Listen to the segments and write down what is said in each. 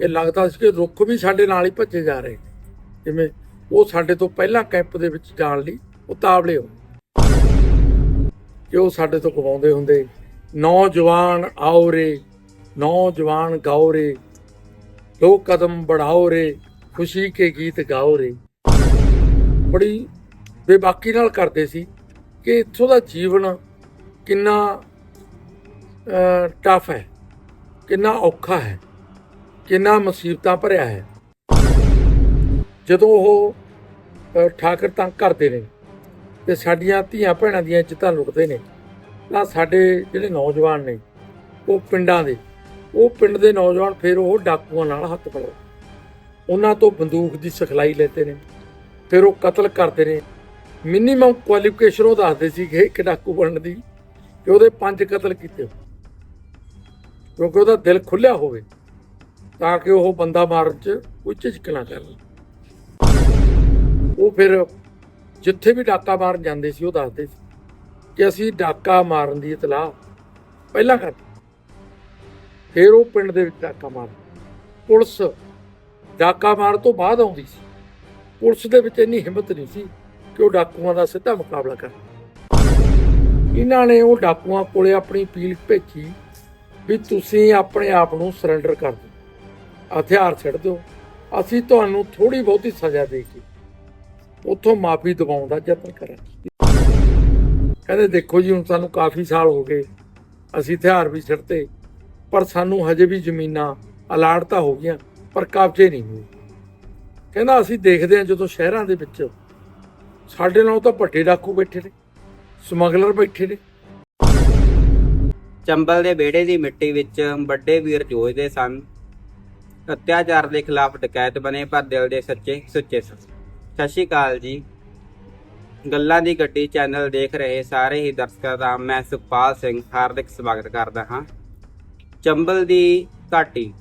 ਇਹ ਲੱਗਦਾ ਸੀ ਕਿ ਰੁੱਖ ਵੀ ਸਾਡੇ ਨਾਲ ਹੀ ਭੱਜੇ ਜਾ ਰਹੇ ਨੇ ਜਿਵੇਂ ਉਹ ਸਾਡੇ ਤੋਂ ਪਹਿਲਾਂ ਕੈਂਪ ਦੇ ਵਿੱਚ ਜਾਣ ਲਈ ਉਤਾਵਲੇ ਹੋ ਕਿ ਉਹ ਸਾਡੇ ਤੋਂ ਗਵਾਉਂਦੇ ਹੁੰਦੇ, ਨੌਜਵਾਨ ਆਓ ਰੇ, ਨੌਜਵਾਨ ਗਾਓ ਰੇ ਲੋਕ ਕਦਮ ਬੜਾਓ ਰੇ, ਖੁਸ਼ੀ ਕੇ ਗੀਤ ਗਾਓ ਰੇ। ਬੜੀ ਬੇਬਾਕੀ ਨਾਲ ਕਰਦੇ ਸੀ ਕਿ ਇੱਥੋਂ ਦਾ ਜੀਵਨ ਕਿੰਨਾ ਟਫ ਹੈ, ਕਿੰਨਾ ਔਖਾ ਹੈ। ਕਿੰਨਾ ਮੁਸੀਬਤਾਂ ਭਰਿਆ ਹੈ। ਜਦੋਂ ਉਹ ਠਾਕਰ ਤੰਗ ਕਰਦੇ ਨੇ ਤੇ ਸਾਡੀਆਂ ਧੀਆਂ ਭੈਣਾਂ ਦੀਆਂ ਇੱਜ਼ਤਾਂ ਲੁੱਟਦੇ ਨੇ, ਤਾਂ ਸਾਡੇ ਜਿਹੜੇ ਨੌਜਵਾਨ ਨੇ, ਉਹ ਪਿੰਡਾਂ ਦੇ, ਉਹ ਪਿੰਡ ਦੇ ਨੌਜਵਾਨ ਫਿਰ ਉਹ ਡਾਕੂਆਂ ਨਾਲ ਹੱਥ ਮਿਲਾਓ ਉਹਨਾਂ ਤੋਂ ਬੰਦੂਕ ਦੀ ਸਿਖਲਾਈ ਲੈਂਦੇ ਨੇ, ਫਿਰ ਉਹ ਕਤਲ ਕਰਦੇ ਨੇ। ਮਿਨੀਮਮ ਕੁਆਲੀਫਿਕੇਸ਼ਨ ਉਹ ਦੱਸਦੇ ਸੀ ਕਿ ਇੱਕ ਡਾਕੂ ਬਣਨ ਦੀ, ਕਿ ਉਹਦੇ ਪੰਜ ਕਤਲ ਕੀਤੇ ਕਿਉਂਕਿ ਉਹਦਾ ਦਿਲ ਖੁੱਲਿਆ ਹੋਵੇ ਤਾਂ ਕਿ ਉਹ ਬੰਦਾ ਮਾਰਨ 'ਚ ਕੋਈ ਝਿਜਕ ਨਾ ਕਰਨ ਉਹ ਫਿਰ ਜਿੱਥੇ ਵੀ ਡਾਕਾ ਮਾਰਨ ਜਾਂਦੇ ਸੀ, ਉਹ ਦੱਸਦੇ ਸੀ ਕਿ ਅਸੀਂ ਡਾਕਾ ਮਾਰਨ ਦੀ ਇਤਲਾਹ ਪਹਿਲਾਂ ਕਰ ਫਿਰ ਉਹ ਪਿੰਡ ਦੇ ਵਿੱਚ ਡਾਕਾ ਮਾਰ ਪੁਲਿਸ ਡਾਕਾ ਮਾਰ ਤੋਂ ਬਾਅਦ ਆਉਂਦੀ ਸੀ। ਪੁਲਿਸ ਦੇ ਵਿੱਚ ਇੰਨੀ ਹਿੰਮਤ ਨਹੀਂ ਸੀ ਕਿ ਉਹ ਡਾਕੂਆਂ ਦਾ ਸਿੱਧਾ ਮੁਕਾਬਲਾ ਕਰ ਇਹਨਾਂ ਨੇ ਉਹ ਡਾਕੂਆਂ ਕੋਲੇ ਆਪਣੀ ਅਪੀਲ ਭੇਜੀ ਵੀ ਤੁਸੀਂ ਆਪਣੇ ਆਪ ਨੂੰ ਸਰੈਂਡਰ ਕਰ ਦਿਓ। ਹਥਿਆਰ ਛੱਡ ਦਿਓ। ਅਸੀਂ ਤੁਹਾਨੂੰ ਥੋੜੀ ਬਹੁਤੀ ਸਜ਼ਾ ਦੇ ਕੇ ਉੱਥੋਂ ਮਾਫੀ ਦਿਵਾਉਣ ਦਾ ਯਤਨ ਕਰਾਂਗੇ। ਕਹਿੰਦੇ, ਦੇਖੋ ਜੀ, ਹੁਣ ਸਾਨੂੰ ਕਾਫੀ ਸਾਲ ਹੋ ਗਏ। ਅਸੀਂ ਹਥਿਆਰ ਵੀ ਛੱਡਤੇ, ਪਰ ਸਾਨੂੰ ਹਜੇ ਵੀ ਜ਼ਮੀਨਾਂ ਅਲਾਟ ਤਾਂ ਹੋ ਗਈਆਂ, ਪਰ ਕਬਜ਼ੇ ਨਹੀਂ ਹੋਏ। ਕਹਿੰਦਾ, ਅਸੀਂ ਦੇਖਦੇ ਹਾਂ ਜਦੋਂ ਸ਼ਹਿਰਾਂ ਦੇ ਵਿੱਚ ਸਾਡੇ ਨਾਲ ਤਾਂ ਵੱਡੇ ਡਾਕੂ ਬੈਠੇ ਨੇ, ਸਮਗਲਰ ਬੈਠੇ ਨੇ। ਚੰਬਲ ਦੇ ਵਿਹੜੇ ਦੀ ਮਿੱਟੀ ਵਿੱਚ ਵੱਡੇ ਵੀਰ ਜੋਜਦੇ ਸਨ। ਅਤਿਆਚਾਰ ਦੇ ਖਿਲਾਫ ਡਕੈਤ ਬਣੇ, ਪਰ ਦਿਲ ਦੇ ਸੱਚੇ ਸੁੱਚੇ ਸਨ। ਸਤਿ ਸ਼੍ਰੀ ਅਕਾਲ ਜੀ। ਗੱਲਾਂ ਦੀ ਗੱਡੀ ਚੈਨਲ ਦੇਖ ਰਹੇ ਸਾਰੇ ਹੀ ਦਰਸ਼ਕਾਂ ਦਾ ਮੈਂ ਸੁਖਪਾਲ ਸਿੰਘ, ਹਾਰਦਿਕ ਸਵਾਗਤ ਕਰਦਾ ਹਾਂ। ਚੰਬਲ ਦੀ ਘਾਟੀ।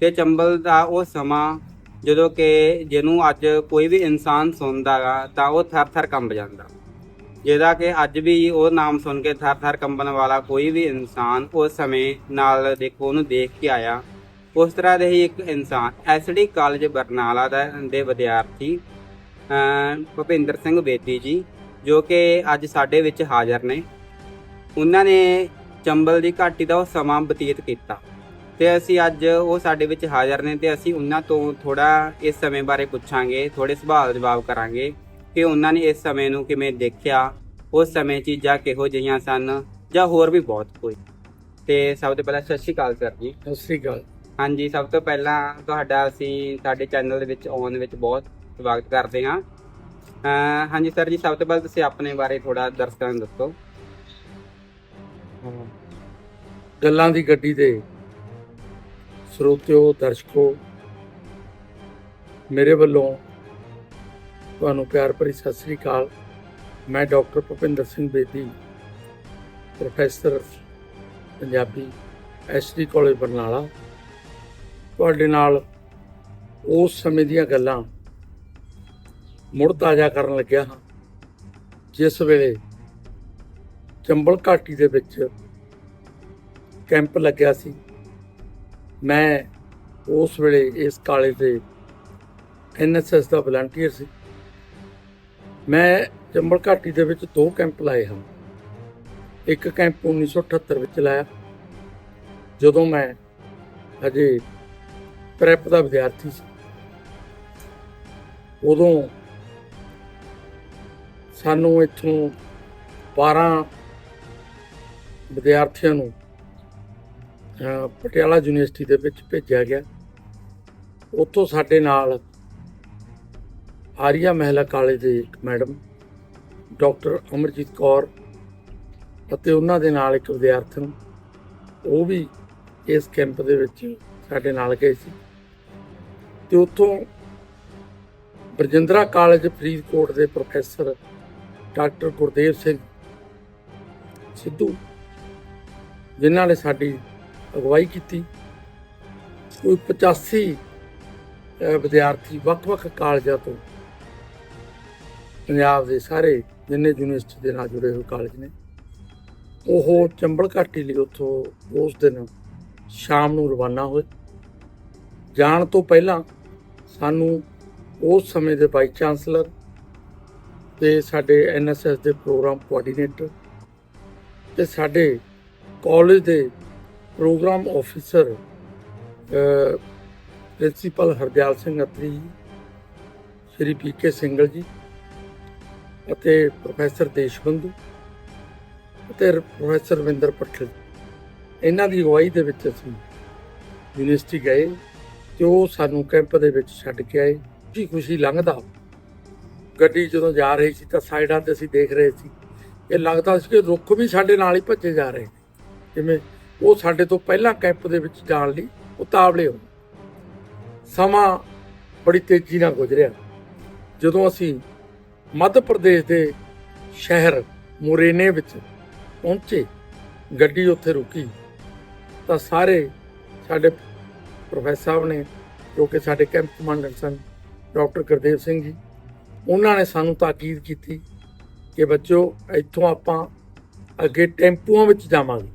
ਤੇ ਚੰਬਲ ਦਾ ਉਹ ਸਮਾਂ, ਜਦੋਂ ਕਿ ਜਿਹਨੂੰ ਅੱਜ ਕੋਈ ਵੀ ਇਨਸਾਨ ਸੁਣਦਾ ਗਾ, ਤਾਂ ਉਹ ਥਰ-ਥਰ ਕੰਬ ਜਾਂਦਾ। ਜਿਹਦਾ ਕਿ ਅੱਜ ਵੀ ਉਹ ਨਾਮ ਸੁਣ ਕੇ ਥਰ-ਥਰ ਕੰਬਣ ਵਾਲਾ ਕੋਈ ਵੀ ਇਨਸਾਨ ਉਸ ਸਮੇਂ ਨਾਲ ਦੇਖੋ, ਉਹਨੂੰ ਦੇਖ ਕੇ ਆਇਆ। ਉਸ ਤਰ੍ਹਾਂ ਦੇ ਹੀ ਇੱਕ ਇਨਸਾਨ ਐਸਡੀ ਕਾਲਜ ਬਰਨਾਲਾ ਦਾ ਦੇ ਵਿਦਿਆਰਥੀ ਭੁਪਿੰਦਰ ਸਿੰਘ ਬੇਦੀ ਜੀ, ਜੋ ਕਿ ਅੱਜ ਸਾਡੇ ਵਿੱਚ ਹਾਜ਼ਰ ਨੇ। ਉਹਨਾਂ ਨੇ ਚੰਬਲ ਦੀ ਘਾਟੀ ਦਾ ਉਹ ਸਮਾਂ ਬਤੀਤ ਕੀਤਾ। ਤੇ ਅਸੀਂ ਅੱਜ ਉਹ ਸਾਡੇ ਵਿੱਚ ਹਾਜ਼ਰ ਨੇ ਤੇ ਅਸੀਂ ਉਹਨਾਂ ਤੋਂ ਥੋੜਾ ਇਸ ਸਮੇਂ ਬਾਰੇ ਪੁੱਛਾਂਗੇ ਥੋੜੇ ਸਵਾਲ ਜਵਾਬ ਕਰਾਂਗੇ ਕਿ ਉਹਨਾਂ ਨੇ ਇਸ ਸਮੇਂ ਨੂੰ ਕਿਵੇਂ ਦੇਖਿਆ, ਉਸ ਸਮੇਂ ਚੀਜ਼ਾਂ ਕਿਹੋ ਜਿਹੀਆਂ ਸਨ ਜਾਂ ਹੋਰ ਵੀ ਬਹੁਤ ਕੁਝ ਤੇ ਸਭ ਤੋਂ ਪਹਿਲਾਂ ਸਤਿ ਸ਼੍ਰੀ ਅਕਾਲ ਸਰ ਜੀ। ਸਤਿ ਸ੍ਰੀ ਅਕਾਲ। ਹਾਂਜੀ, ਸਭ ਤੋਂ ਪਹਿਲਾਂ ਤੁਹਾਡਾ ਅਸੀਂ ਸਾਡੇ ਚੈਨਲ ਦੇ ਵਿੱਚ ਆਉਣ ਵਿੱਚ ਬਹੁਤ ਸਵਾਗਤ ਕਰਦੇ ਹਾਂ। ਹਾਂਜੀ ਸਰ ਜੀ, ਸਭ ਤੋਂ ਪਹਿਲਾਂ ਤੁਸੀਂ ਆਪਣੇ ਬਾਰੇ ਥੋੜਾ ਦਰਸ਼ਕਾਂ ਨੂੰ ਦੱਸੋ। ਗੱਲਾਂ ਦੀ ਗੱਡੀ ਦੇ ਸਰੋਤਿਓ, ਦਰਸ਼ਕੋ, ਮੇਰੇ ਵੱਲੋਂ ਤੁਹਾਨੂੰ ਪਿਆਰ ਭਰੀ ਸਤਿ ਸ੍ਰੀ ਅਕਾਲ। ਮੈਂ doctor Bhupinder Singh Bedi, professor, Punjabi SD college Barnala. ਤੁਹਾਡੇ ਨਾਲ ਉਸ ਸਮੇਂ ਦੀਆਂ ਗੱਲਾਂ ਮੁੜ ਤਾਜ਼ਾ ਕਰਨ ਲੱਗਿਆ ਹਾਂ, ਜਿਸ ਵੇਲੇ ਚੰਬਲ ਘਾਟੀ ਦੇ ਵਿੱਚ ਕੈਂਪ ਲੱਗਿਆ ਸੀ। ਮੈਂ ਉਸ ਵੇਲੇ ਇਸ ਕਾਲਜ ਦੇ ਐਨਐਸਐਸ ਦਾ ਵਲੰਟੀਅਰ ਸੀ। ਮੈਂ ਚੰਬਲ ਘਾਟੀ ਦੇ ਵਿੱਚ ਦੋ ਕੈਂਪ ਲਾਏ ਹਨ। ਇੱਕ ਕੈਂਪ 1978 ਵਿੱਚ ਲਾਇਆ, ਜਦੋਂ ਮੈਂ ਹਜੇ ਪ੍ਰੈਪ ਦਾ ਵਿਦਿਆਰਥੀ ਸੀ। ਉਦੋਂ ਸਾਨੂੰ ਇੱਥੋਂ 12 ਵਿਦਿਆਰਥੀਆਂ ਨੂੰ ਪਟਿਆਲਾ ਯੂਨੀਵਰਸਿਟੀ ਦੇ ਵਿੱਚ ਭੇਜਿਆ ਗਿਆ। ਉੱਥੋਂ ਸਾਡੇ ਨਾਲ ਆਰੀਆ ਮਹਿਲਾ ਕਾਲਜ ਦੇ ਇੱਕ ਮੈਡਮ, ਡਾਕਟਰ ਅਮਰਜੀਤ ਕੌਰ ਅਤੇ ਉਹਨਾਂ ਦੇ ਨਾਲ ਇੱਕ ਵਿਦਿਆਰਥਣ, ਉਹ ਵੀ ਇਸ ਕੈਂਪ ਦੇ ਵਿੱਚ ਸਾਡੇ ਨਾਲ ਗਏ ਸੀ। ਤੇ ਉੱਥੋਂ ਬਰਜਿੰਦਰਾ ਕਾਲਜ ਫਰੀਦਕੋਟ ਦੇ ਪ੍ਰੋਫੈਸਰ ਡਾਕਟਰ ਗੁਰਦੇਵ ਸਿੰਘ ਸਿੱਧੂ, ਜਿਨ੍ਹਾਂ ਨੇ ਸਾਡੀ ਅਗਵਾਈ ਕੀਤੀ। ਕੋਈ 85 ਵਿਦਿਆਰਥੀ ਵੱਖ-ਵੱਖ ਕਾਲਜਾਂ ਤੋਂ ਪੰਜਾਬ ਦੇ ਸਾਰੇ ਜਿੰਨੇ ਯੂਨੀਵਰਸਿਟੀ ਦੇ ਨਾਲ ਜੁੜੇ ਹੋਏ ਕਾਲਜ ਨੇ। ਉਹ ਚੰਬਲ ਘਾਟੀ ਲਈ ਉੱਥੋਂ ਉਸ ਦਿਨ ਸ਼ਾਮ ਨੂੰ ਰਵਾਨਾ ਹੋਏ। ਜਾਣ ਤੋਂ ਪਹਿਲਾਂ ਸਾਨੂੰ ਉਸ ਸਮੇਂ ਦੇ ਵਾਈਸ ਚਾਂਸਲਰ ਤੇ ਸਾਡੇ ਐਨਐਸਐਸ ਦੇ ਪ੍ਰੋਗਰਾਮ ਕੋਆਰਡੀਨੇਟਰ ਤੇ ਸਾਡੇ ਕਾਲਜ ਦੇ program officer principal Hardial Singh Atri ji, Shri PK single ਜੀ ਅਤੇ ਪ੍ਰੋਫੈਸਰ ਦੇਸ਼ਬੰਧੂ ਅਤੇ ਪ੍ਰੋਫੈਸਰ ਰਵਿੰਦਰ ਪਟਲ ਇਹਨਾਂ ਦੀ ਅਗਵਾਈ ਦੇ ਵਿੱਚ ਅਸੀਂ ਯੂਨੀਵਰਸਿਟੀ ਗਏ। ਤੇ ਉਹ ਸਾਨੂੰ ਕੈਂਪ ਦੇ ਵਿੱਚ ਛੱਡ ਕੇ ਆਏ। ਖੁਸ਼ੀ ਖੁਸ਼ੀ ਲੰਘਦਾ। ਗੱਡੀ ਜਦੋਂ ਜਾ ਰਹੀ ਸੀ ਤਾਂ ਸਾਈਡਾਂ ਤੇ ਅਸੀਂ ਦੇਖ ਰਹੇ ਸੀ। ਇਹ ਲੱਗਦਾ ਸੀ ਕਿ ਰੁੱਖ ਵੀ ਸਾਡੇ ਨਾਲ ਹੀ ਭੱਜੇ ਜਾ ਰਹੇ ਨੇ ਜਿਵੇਂ ਉਹ ਸਾਡੇ ਤੋਂ ਪਹਿਲਾਂ ਕੈਂਪ ਦੇ ਵਿੱਚ ਜਾਣ ਲਈ ਉਤਾਵਲੇ ਹੋ ਸਮਾਂ ਬੜੀ ਤੇਜ਼ੀ ਨਾਲ ਗੁਜ਼ਰਿਆ। ਜਦੋਂ ਅਸੀਂ ਮੱਧ ਪ੍ਰਦੇਸ਼ ਦੇ ਸ਼ਹਿਰ ਮੁਰੇਨੇ ਵਿੱਚ ਪਹੁੰਚੇ, ਗੱਡੀ ਉੱਥੇ ਰੁਕੀ, ਤਾਂ ਸਾਰੇ ਸਾਡੇ ਪ੍ਰੋਫੈਸਰ ਸਾਹਿਬ ਨੇ, ਜੋ ਕਿ ਸਾਡੇ ਕੈਂਪ ਕਮਾਂਡਰ ਸਨ, ਡਾਕਟਰ ਗੁਰਦੇਵ ਸਿੰਘ ਜੀ, ਉਹਨਾਂ ਨੇ ਸਾਨੂੰ ਤਾਕੀਦ ਕੀਤੀ ਕਿ ਬੱਚੋ ਇੱਥੋਂ ਆਪਾਂ ਅੱਗੇ ਟੈਂਪੂਆਂ ਵਿੱਚ ਜਾਵਾਂਗੇ।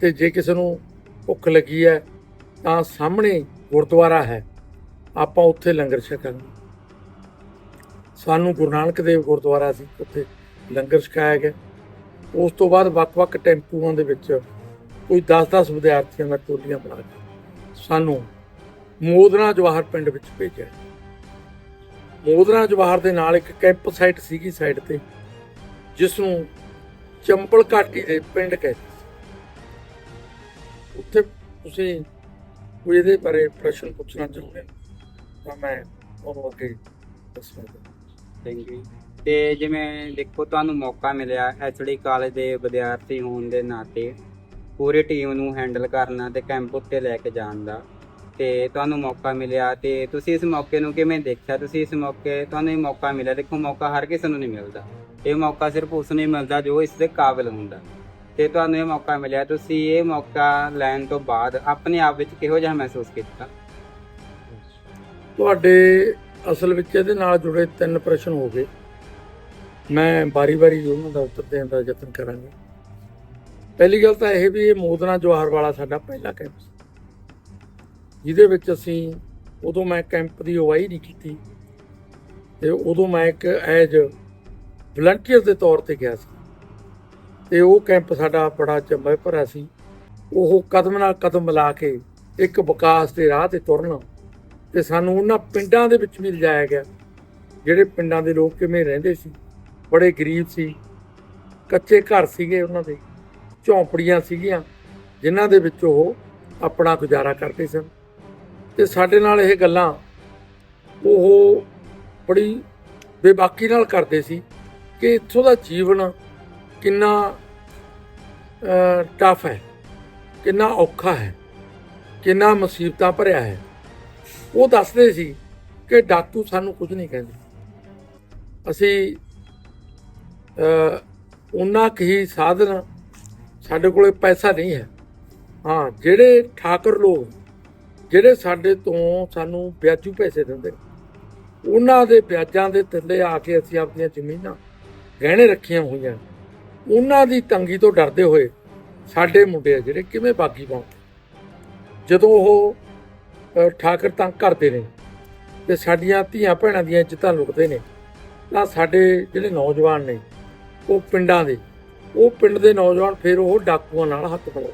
ਤੇ ਜੇ ਕਿਸੇ ਨੂੰ ਭੁੱਖ ਲੱਗੀ ਹੈ, ਤਾਂ ਸਾਹਮਣੇ ਗੁਰਦੁਆਰਾ ਹੈ, ਆਪਾਂ ਉੱਥੇ ਲੰਗਰ ਛਕਾਂਗੇ। ਸਾਨੂੰ ਗੁਰੂ ਨਾਨਕ ਦੇਵ ਗੁਰਦੁਆਰਾ ਸੀ, ਉੱਥੇ ਲੰਗਰ ਛਕਾਇਆ ਗਿਆ। ਉਸ ਤੋਂ ਬਾਅਦ ਵੱਖ-ਵੱਖ ਟੈਂਪੂਆਂ ਦੇ ਵਿੱਚ ਕੋਈ 10-10 ਵਿਦਿਆਰਥੀਆਂ ਦਾ ਟੋਲੀਆਂ ਬਣਾ ਕੇ ਸਾਨੂੰ ਮੋਦਨਾ ਜਵਾਹਰ ਪਿੰਡ ਵਿੱਚ ਭੇਜਿਆ। ਮੋਦਨਾ ਜਵਾਹਰ ਦੇ ਨਾਲ ਇੱਕ ਕੈਂਪ ਸਾਈਟ ਸੀਗੀ ਸਾਈਡ ਤੇ ਜਿਸ ਨੂੰ ਚੰਬਲ ਘਾਟੀ ਦੇ ਪਿੰਡ ਕਹਿੰਦੇ ਸੀ। ਉੱਥੇ ਤੁਸੀਂ ਕੋਈ ਇਹਦੇ ਬਾਰੇ ਪ੍ਰਸ਼ਨ ਪੁੱਛਣਾ ਚਾਹੁੰਦੇ ਤਾਂ ਮੈਂ ਉਹ ਅੱਗੇ ਦੱਸਾਂਗਾ ਥੈਂਕ ਯੂ ਤੇ ਜਿਵੇਂ ਦੇਖੋ, ਤੁਹਾਨੂੰ ਮੌਕਾ ਮਿਲਿਆ ਐਚਡੀ ਕਾਲਜ ਦੇ ਵਿਦਿਆਰਥੀ ਹੋਣ ਦੇ ਨਾਤੇ। ਪੂਰੀ ਟੀਮ ਨੂੰ ਹੈਂਡਲ ਕਰਨਾ ਤੇ ਕੈਂਪ ਉੱਤੇ ਲੈ ਕੇ ਜਾਣ ਦਾ। ਤੇ ਤੁਹਾਨੂੰ ਮੌਕਾ ਮਿਲਿਆ ਤੇ ਤੁਸੀਂ ਇਸ ਮੌਕੇ ਨੂੰ ਕਿਵੇਂ ਦੇਖਿਆ? ਤੁਸੀਂ ਇਸ ਮੌਕੇ, ਤੁਹਾਨੂੰ ਇਹ ਮੌਕਾ ਮਿਲਿਆ? ਦੇਖੋ, ਮੌਕਾ ਹਰ ਕਿਸੇ ਨੂੰ ਨਹੀਂ ਮਿਲਦਾ। ਇਹ ਮੌਕਾ ਸਿਰਫ ਉਸ ਨੂੰ ਹੀ ਮਿਲਦਾ ਜੋ ਇਸ ਦੇ ਕਾਬਿਲ ਹੁੰਦਾ। ਤੇ ਤੁਹਾਨੂੰ ਇਹ ਮੌਕਾ ਮਿਲਿਆ, ਤੁਸੀਂ ਇਹ ਮੌਕਾ ਲੈਣ ਤੋਂ ਬਾਅਦ ਆਪਣੇ ਆਪ ਵਿੱਚ ਕਿਹੋ ਜਿਹਾ ਮਹਿਸੂਸ ਕੀਤਾ? ਤੁਹਾਡੇ ਅਸਲ ਵਿੱਚ ਇਹਦੇ ਨਾਲ ਜੁੜੇ ਤਿੰਨ ਪ੍ਰਸ਼ਨ ਹੋ ਗਏ। ਮੈਂ ਬਾਰੀ-ਬਾਰੀ ਉਹਨਾਂ ਦਾ ਉੱਤਰ ਦੇਣ ਦਾ ਯਤਨ ਕਰਾਂਗਾ। ਪਹਿਲੀ ਗੱਲ ਤਾਂ ਇਹ ਵੀ ਇਹ ਮੋਦਨਾ ਜਵਾਹਰ ਵਾਲਾ ਸਾਡਾ ਪਹਿਲਾ ਕੈਂਪ ਸੀ। ਜਿਹਦੇ ਵਿੱਚ ਅਸੀਂ ਉਦੋਂ ਮੈਂ ਕੈਂਪ ਦੀ ਅਗਵਾਈ ਨਹੀਂ ਕੀਤੀ ਤੇ ਉਦੋਂ ਮੈਂ ਇੱਕ ਐਜ ਵਲੰਟੀਅਰ ਦੇ ਤੌਰ ਤੇ ਗਿਆ ਸੀ। ਤੇ ਉਹ ਕੈਂਪ ਸਾਡਾ ਬੜਾ ਚੰਬੇ ਭਰਿਆ ਸੀ। ਉਹ ਕਦਮ ਨਾਲ ਕਦਮ ਮਿਲਾ ਕੇ ਇੱਕ ਵਿਕਾਸ ਦੇ ਰਾਹ ਤੇ ਤੁਰਨਾ ਤੇ ਸਾਨੂੰ ਉਹਨਾਂ ਪਿੰਡਾਂ ਦੇ ਵਿੱਚ ਵੀ ਲਿਜਾਇਆ ਗਿਆ, ਜਿਹੜੇ ਪਿੰਡਾਂ ਦੇ ਲੋਕ ਕਿਵੇਂ ਰਹਿੰਦੇ ਸੀ। ਬੜੇ ਗਰੀਬ ਸੀ, ਕੱਚੇ ਘਰ ਸੀਗੇ ਉਹਨਾਂ ਦੇ। ਝੌਂਪੜੀਆਂ ਸੀਗੀਆਂ, ਜਿਨ੍ਹਾਂ ਦੇ ਵਿੱਚ ਉਹ ਆਪਣਾ ਗੁਜ਼ਾਰਾ ਕਰਦੇ ਸਨ। ਤੇ ਸਾਡੇ ਨਾਲ ਇਹ ਗੱਲਾਂ ਉਹ ਬੜੀ ਬੇਬਾਕੀ ਨਾਲ ਕਰਦੇ ਸੀ ਕਿ ਇੱਥੋਂ ਦਾ ਜੀਵਨ ਕਿੰਨਾ ਟਫ ਹੈ, ਕਿੰਨਾ ਔਖਾ ਹੈ, ਕਿੰਨਾ ਮੁਸੀਬਤਾਂ ਭਰਿਆ ਹੈ। ਉਹ ਦੱਸਦੇ ਸੀ ਕਿ ਡਾਕੂ ਸਾਨੂੰ ਕੁਝ ਨਹੀਂ ਕਹਿੰਦੇ। ਅਸੀਂ ਅ ਉਹਨਾਂ ਹੀ ਸਾਧਨ ਸਾਡੇ ਕੋਲੇ ਪੈਸਾ ਨਹੀਂ ਹੈ। ਹਾਂ ਜਿਹੜੇ ਠਾਕਰ ਲੋਕ ਜਿਹੜੇ ਸਾਡੇ ਤੋਂ ਸਾਨੂੰ ਵਿਆਜੂ ਪੈਸੇ ਦਿੰਦੇ ਨੇ, ਉਹਨਾਂ ਦੇ ਵਿਆਜਾਂ ਦੇ ਥੱਲੇ ਆ ਕੇ ਅਸੀਂ ਆਪਣੀਆਂ ਜ਼ਮੀਨਾਂ ਗਹਿਣੇ ਰੱਖੀਆਂ ਹੋਈਆਂ ਉਹਨਾਂ ਦੀ ਤੰਗੀ ਤੋਂ ਡਰਦੇ ਹੋਏ ਸਾਡੇ ਮੁੰਡੇ ਆ ਜਿਹੜੇ ਕਿਵੇਂ ਬਾਗੀ ਪਾਉਂਦੇ ਜਦੋਂ ਉਹ ਠਾਕਰ ਤੰਗ ਕਰਦੇ ਨੇ ਤੇ ਸਾਡੀਆਂ ਧੀਆਂ ਭੈਣਾਂ ਦੀਆਂ ਇੱਜ਼ਤਾਂ ਲੁੱਟਦੇ ਨੇ ਤਾਂ ਸਾਡੇ ਜਿਹੜੇ ਨੌਜਵਾਨ ਨੇ ਉਹ ਪਿੰਡਾਂ ਦੇ ਉਹ ਪਿੰਡ ਦੇ ਨੌਜਵਾਨ ਫਿਰ ਉਹ ਡਾਕੂਆਂ ਨਾਲ ਹੱਥ ਪਾਉ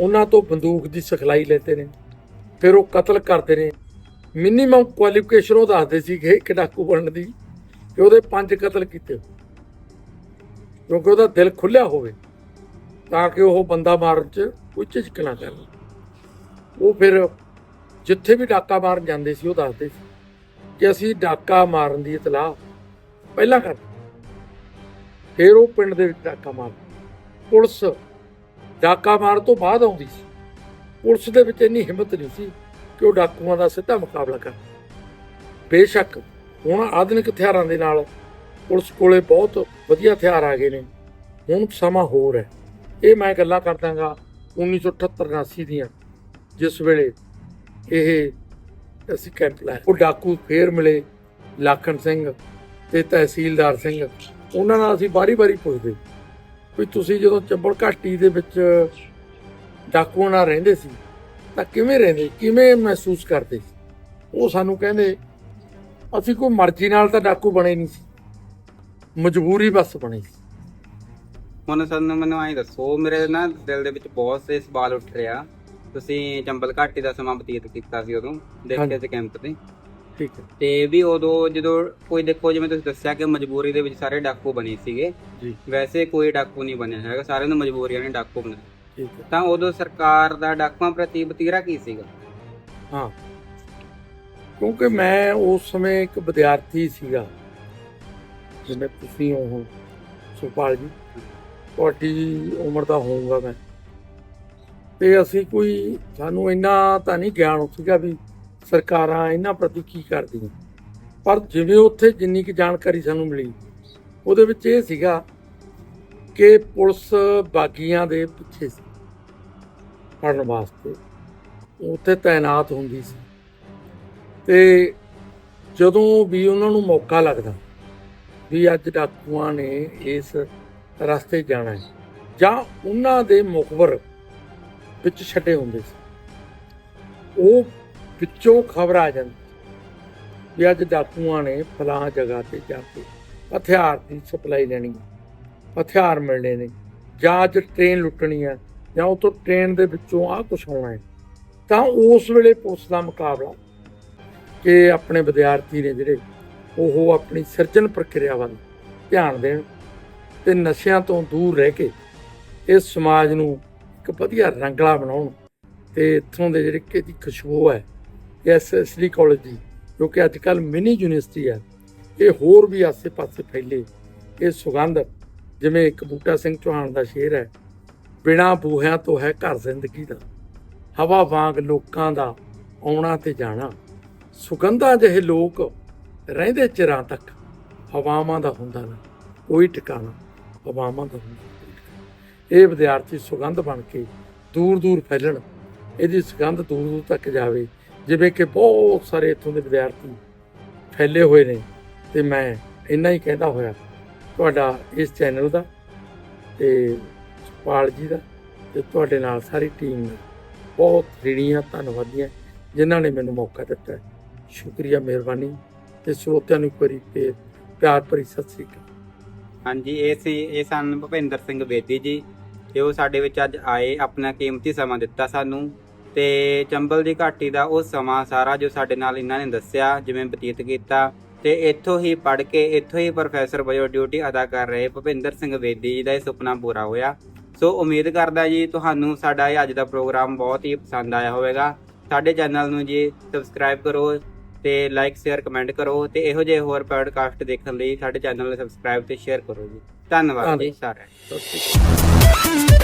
ਉਹਨਾਂ ਤੋਂ ਬੰਦੂਕ ਦੀ ਸਿਖਲਾਈ ਲੈਂਦੇ ਨੇ, ਫਿਰ ਉਹ ਕਤਲ ਕਰਦੇ ਨੇ। ਮਿਨੀਮਮ ਕੁਆਲੀਫਿਕੇਸ਼ਨ ਉਹ ਦੱਸਦੇ ਸੀ ਕਿ ਇੱਕ ਡਾਕੂ ਬਣਨ ਦੀ ਕਿ ਉਹਦੇ ਪੰਜ ਕਤਲ ਕੀਤੇ। ਕਿਉਂਕਿ ਉਹਦਾ ਦਿਲ ਖੁੱਲਿਆ ਹੋਵੇ, ਤਾਂ ਕਿ ਉਹ ਬੰਦਾ ਮਾਰਨ 'ਚ ਕੋਈ ਝਿਜਕ ਨਾ ਕਰੇ ਉਹ ਫਿਰ ਜਿੱਥੇ ਵੀ ਡਾਕਾ ਮਾਰਨ ਜਾਂਦੇ ਸੀ, ਉਹ ਦੱਸਦੇ ਸੀ ਕਿ ਅਸੀਂ ਡਾਕਾ ਮਾਰਨ ਦੀ ਇਤਲਾਹ ਪਹਿਲਾਂ ਕਰ ਫਿਰ ਉਹ ਪਿੰਡ ਦੇ ਵਿੱਚ ਡਾਕਾ ਮਾਰ ਪੁਲਿਸ ਡਾਕਾ ਮਾਰਨ ਤੋਂ ਬਾਅਦ ਆਉਂਦੀ ਸੀ। ਪੁਲਿਸ ਦੇ ਵਿੱਚ ਇੰਨੀ ਹਿੰਮਤ ਨਹੀਂ ਸੀ ਕਿ ਉਹ ਡਾਕੂਆਂ ਦਾ ਸਿੱਧਾ ਮੁਕਾਬਲਾ ਕਰ ਬੇਸ਼ੱਕ ਹੁਣ ਆਧੁਨਿਕ ਹਥਿਆਰਾਂ ਦੇ ਨਾਲ ਪੁਲਿਸ ਕੋਲੇ ਬਹੁਤ ਵਧੀਆ ਹਥਿਆਰ ਆ ਗਏ ਨੇ। ਹੁਣ ਸਮਾਂ ਹੋਰ ਹੈ। ਇਹ ਮੈਂ ਗੱਲਾਂ ਕਰਦਾਗਾ 1978-79 ਦੀਆਂ, ਜਿਸ ਵੇਲੇ ਇਹ ਅਸੀਂ ਕੈਂਪ ਲਾਇਆ। ਉਹ ਡਾਕੂ ਫੇਰ ਮਿਲੇ ਲਾਖਣ ਸਿੰਘ ਤੇ ਤਹਿਸੀਲਦਾਰ ਸਿੰਘ। ਉਹਨਾਂ ਨਾਲ ਅਸੀਂ ਬਾਰੀ-ਬਾਰੀ ਪੁੱਛਦੇ। ਵੀ ਤੁਸੀਂ ਜਦੋਂ ਚੰਬਲ ਘਾਟੀ ਦੇ ਵਿੱਚ ਡਾਕੂਆਂ ਨਾਲ ਰਹਿੰਦੇ ਸੀ ਤਾਂ ਕਿਵੇਂ ਰਹਿੰਦੇ ਕਿਵੇਂ ਮਹਿਸੂਸ ਕਰਦੇ ਸੀ? ਉਹ ਸਾਨੂੰ ਕਹਿੰਦੇ ਅਸੀਂ ਕੋਈ ਮਰਜ਼ੀ ਨਾਲ ਤਾਂ ਡਾਕੂ ਬਣੇ ਨਹੀਂ ਸੀ। ਮਜਬੂਰੀ ਬਸ ਬਣੇ ਸੀ। ਹੁਣ ਸਾਨੂੰ ਮੈਨੂੰ ਐਂ ਦੱਸੋ ਮੇਰੇ ਨਾ ਦਿਲ ਦੇ ਵਿੱਚ ਬਹੁਤ ਸੇ ਸਵਾਲ ਉੱਠ ਰਿਹਾ। ਤੁਸੀਂ ਚੰਬਲ ਘਾਟੀ ਦਾ ਸਮਾਂ ਬਤੀਤ ਕੀਤਾ ਸੀ ਉਦੋਂ ਦੇਖਿਆ ਹਾਂਜੀ। ਸੀ ਕੈਂਪ ਤੇ। ਠੀਕ ਹੈ। ਤੇ ਵੀ ਉਦੋਂ ਜਦੋਂ ਕੋਈ ਦੇਖੋ ਜਿਵੇਂ ਤੁਸੀਂ ਦੱਸਿਆ ਕਿ ਮਜਬੂਰੀ ਦੇ ਵਿੱਚ ਸਾਰੇ ਡਾਕੂ ਬਣੇ ਸੀਗੇ ਜੀ। ਵੈਸੇ ਕੋਈ ਡਾਕੂ ਨਹੀਂ ਬਣਿਆ ਹੈਗਾ ਸਾਰਿਆਂ ਨੂੰ ਮਜਬੂਰੀਆਂ ਨੇ ਡਾਕੂ ਠੀਕ ਹੈ। ਤਾਂ ਉਦੋਂ ਸਰਕਾਰ ਦਾ ਡਾਕੂਆਂ ਪ੍ਰਤੀ ਵਤੀਰਾ ਕੀ ਸੀਗਾ? ਹਾਂ। ਕਿਉਂਕਿ ਮੈਂ ਉਸ ਸਮੇਂ ਇੱਕ ਵਿਦਿਆਰਥੀ ਸੀਗਾ ਜਿਵੇਂ ਤੁਸੀਂ ਹੋ ਹੁਣ ਸੁਪਾਲ ਜੀ। ਤੁਹਾਡੀ ਉਮਰ ਦਾ ਹੋਊਗਾ ਮੈਂ। ਤੇ ਅਸੀਂ ਕੋਈ ਸਾਨੂੰ ਇੰਨਾ ਤਾਂ ਨਹੀਂ ਗਿਆਨ ਸੀਗਾ ਵੀ ਸਰਕਾਰਾਂ ਇਹਨਾਂ ਪ੍ਰਤੀ ਕੀ ਕਰਦੀਆਂ? ਪਰ ਜਿਵੇਂ ਉੱਥੇ ਜਿੰਨੀ ਕੁ ਜਾਣਕਾਰੀ ਸਾਨੂੰ ਮਿਲੀ, ਉਹਦੇ ਵਿੱਚ ਇਹ ਸੀਗਾ ਕਿ ਪੁਲਿਸ ਬਾਗੀਆਂ ਦੇ ਪਿੱਛੇ ਸੀ, ਫੜਨ ਵਾਸਤੇ। ਉੱਥੇ ਤਾਇਨਾਤ ਹੁੰਦੀ ਸੀ। ਤੇ ਜਦੋਂ ਵੀ ਉਹਨਾਂ ਨੂੰ ਮੌਕਾ ਲੱਗਦਾ ਵੀ ਅੱਜ ਡਾਕੂਆਂ ਨੇ ਇਸ ਰਸਤੇ ਜਾਣਾ ਹੈ, ਜਾਂ ਉਹਨਾਂ ਦੇ ਮੁਖਬਰ ਵਿੱਚ ਛੱਡੇ ਹੁੰਦੇ ਸੀ, ਉਹ ਵਿੱਚੋਂ ਖਬਰ ਆ ਜਾਂਦੀ ਵੀ ਅੱਜ ਡਾਕੂਆਂ ਨੇ ਫਲਾਂ ਜਗ੍ਹਾ ਤੇ ਜਾ ਕੇ ਹਥਿਆਰ ਦੀ ਸਪਲਾਈ ਲੈਣੀ ਹੈ, ਹਥਿਆਰ ਮਿਲਣੇ ਨੇ ਜਾਂ ਅੱਜ ਟ੍ਰੇਨ ਲੁੱਟਣੀ ਹੈ ਜਾਂ ਉਹ ਤੋਂ ਟ੍ਰੇਨ ਦੇ ਵਿੱਚੋਂ ਆਹ ਕੁਛ ਹੋਣਾ ਹੈ। ਤਾਂ ਉਸ ਵੇਲੇ ਪੁਲਿਸ ਦਾ ਮੁਕਾਬਲਾ ਕਿ ਆਪਣੇ ਵਿਦਿਆਰਥੀ ਨੇ ਜਿਹੜੇ ਉਹ ਆਪਣੀ ਸਿਰਜਣ ਪ੍ਰਕਿਰਿਆ ਵੱਲ ਧਿਆਨ ਦੇਣ ਤੇ ਨਸ਼ਿਆਂ ਤੋਂ ਦੂਰ ਰਹਿ ਕੇ ਇਸ ਸਮਾਜ ਨੂੰ ਇੱਕ ਵਧੀਆ ਰੰਗਲਾ ਬਣਾਉਣ ਤੇ ਇੱਥੋਂ ਦੇ ਜਿਹੜੇ ਕਿ ਦੀ ਖੁਸ਼ਬੂ ਹੈ ਐਸਐਸਡੀ ਕਾਲਜ ਦੀ, ਜੋ ਕਿ ਅੱਜ ਕੱਲ ਮਿਨੀ ਯੂਨੀਵਰਸਿਟੀ ਹੈ, ਇਹ ਹੋਰ ਵੀ ਆਸੇ-ਪਾਸੇ ਫੈਲੇ। ਇਹ ਸੁਗੰਧ, ਜਿਵੇਂ ਇੱਕ ਬੂਟਾ ਸਿੰਘ ਚੌਹਾਨ ਦਾ ਸ਼ੇਰ ਹੈ, ਬਿਨਾ ਬੂਹਿਆਂ ਤੋਂ ਹੈ ਘਰ ਜ਼ਿੰਦਗੀ ਦਾ। ਹਵਾ ਵਾਂਗ ਲੋਕਾਂ ਦਾ ਆਉਣਾ ਤੇ ਜਾਣਾ। ਸੁਗੰਧਾਂ ਜਿਹੇ ਲੋਕ ਰਹਿੰਦੇ ਚਿਰਾਂ ਤੱਕ ਹਵਾਵਾਂ ਦਾ ਹੁੰਦਾ ਨਾ, ਕੋਈ ਟਿਕਾਣਾ, ਹਵਾਵਾਂ ਦਾ ਹੁੰਦਾ ਇਹ ਵਿਦਿਆਰਥੀ ਸੁਗੰਧ ਬਣ ਕੇ ਦੂਰ ਦੂਰ ਫੈਲਣ। ਇਹਦੀ ਸੁਗੰਧ ਦੂਰ ਦੂਰ ਤੱਕ ਜਾਵੇ। ਜਿਵੇਂ ਕਿ ਬਹੁਤ ਸਾਰੇ ਇੱਥੋਂ ਦੇ ਵਿਦਿਆਰਥੀ ਫੈਲੇ ਹੋਏ ਨੇ ਤੇ ਮੈਂ ਇੰਨਾ ਹੀ ਕਹਿੰਦਾ ਹੋਇਆ ਤੁਹਾਡਾ ਇਸ ਚੈਨਲ ਦਾ ਤੇ ਸੁਪਾਲ ਜੀ ਦਾ ਤੇ ਤੁਹਾਡੇ ਨਾਲ ਸਾਰੀ ਟੀਮ ਦਾ ਬਹੁਤ ਰਿਣੀਆਂ ਧੰਨਵਾਦੀਆਂ ਜਿਨ੍ਹਾਂ ਨੇ ਮੈਨੂੰ ਮੌਕਾ ਦਿੱਤਾ। ਸ਼ੁਕਰੀਆ, ਮਿਹਰਬਾਨੀ ਤੇ ਸਰੋਤਿਆਂ ਨੂੰ ਇੱਕ ਵਾਰੀ ਫੇਰ ਪਿਆਰ ਭਰੀ ਸਤਿ ਸ੍ਰੀ ਅਕਾਲ। ਹਾਂਜੀ, ਇਹ ਸੀ, ਇਹ ਸਨ ਭੁਪਿੰਦਰ ਸਿੰਘ ਬੇਦੀ ਜੀ ਤੇ ਉਹ ਸਾਡੇ ਵਿੱਚ ਅੱਜ ਆਏ, ਆਪਣਾ ਕੀਮਤੀ ਸਮਾਂ ਦਿੱਤਾ ਸਾਨੂੰ। ਤੇ ਚੰਬਲ ਦੀ ਘਾਟੀ ਦਾ ਉਹ ਸਮਾਂ ਸਾਰਾ ਜੋ ਸਾਡੇ ਨਾਲ ਇਹਨਾਂ ਨੇ ਦੱਸਿਆ ਜਿਵੇਂ ਬਤੀਤ ਕੀਤਾ। ਤੇ ਇੱਥੋਂ ਹੀ ਪੜ੍ਹ ਕੇ ਇੱਥੋਂ ਹੀ ਪ੍ਰੋਫੈਸਰ ਵਜੋਂ ਡਿਊਟੀ ਅਦਾ ਕਰ ਰਹੇ ਭੁਪਿੰਦਰ ਸਿੰਘ ਬੇਦੀ ਜੀ ਦਾ ਇਹ ਸੁਪਨਾ ਪੂਰਾ ਹੋਇਆ। ਸੋ ਉਮੀਦ ਕਰਦਾ ਜੀ ਤੁਹਾਨੂੰ ਸਾਡਾ ਇਹ ਅੱਜ ਦਾ ਪ੍ਰੋਗਰਾਮ ਬਹੁਤ ਹੀ ਪਸੰਦ ਆਇਆ ਹੋਵੇਗਾ। ਸਾਡੇ ਚੈਨਲ ਨੂੰ ਜੀ ਸਬਸਕ੍ਰਾਈਬ ਕਰੋ ਤੇ ਲਾਈਕ ਸ਼ੇਅਰ ਕਮੈਂਟ ਕਰੋ ਤੇ ਇਹੋ ਜਿਹੇ ਹੋਰ ਪੋਡਕਾਸਟ ਦੇਖਣ ਲਈ ਸਾਡੇ ਚੈਨਲ ਨੂੰ ਸਬਸਕ੍ਰਾਈਬ ਤੇ ਸ਼ੇਅਰ ਕਰੋ ਜੀ। ਧੰਨਵਾਦ ਜੀ ਸਾਰਿਆਂ ਦਾ ਸਤਿ ਸ੍ਰੀ ਅਕਾਲ।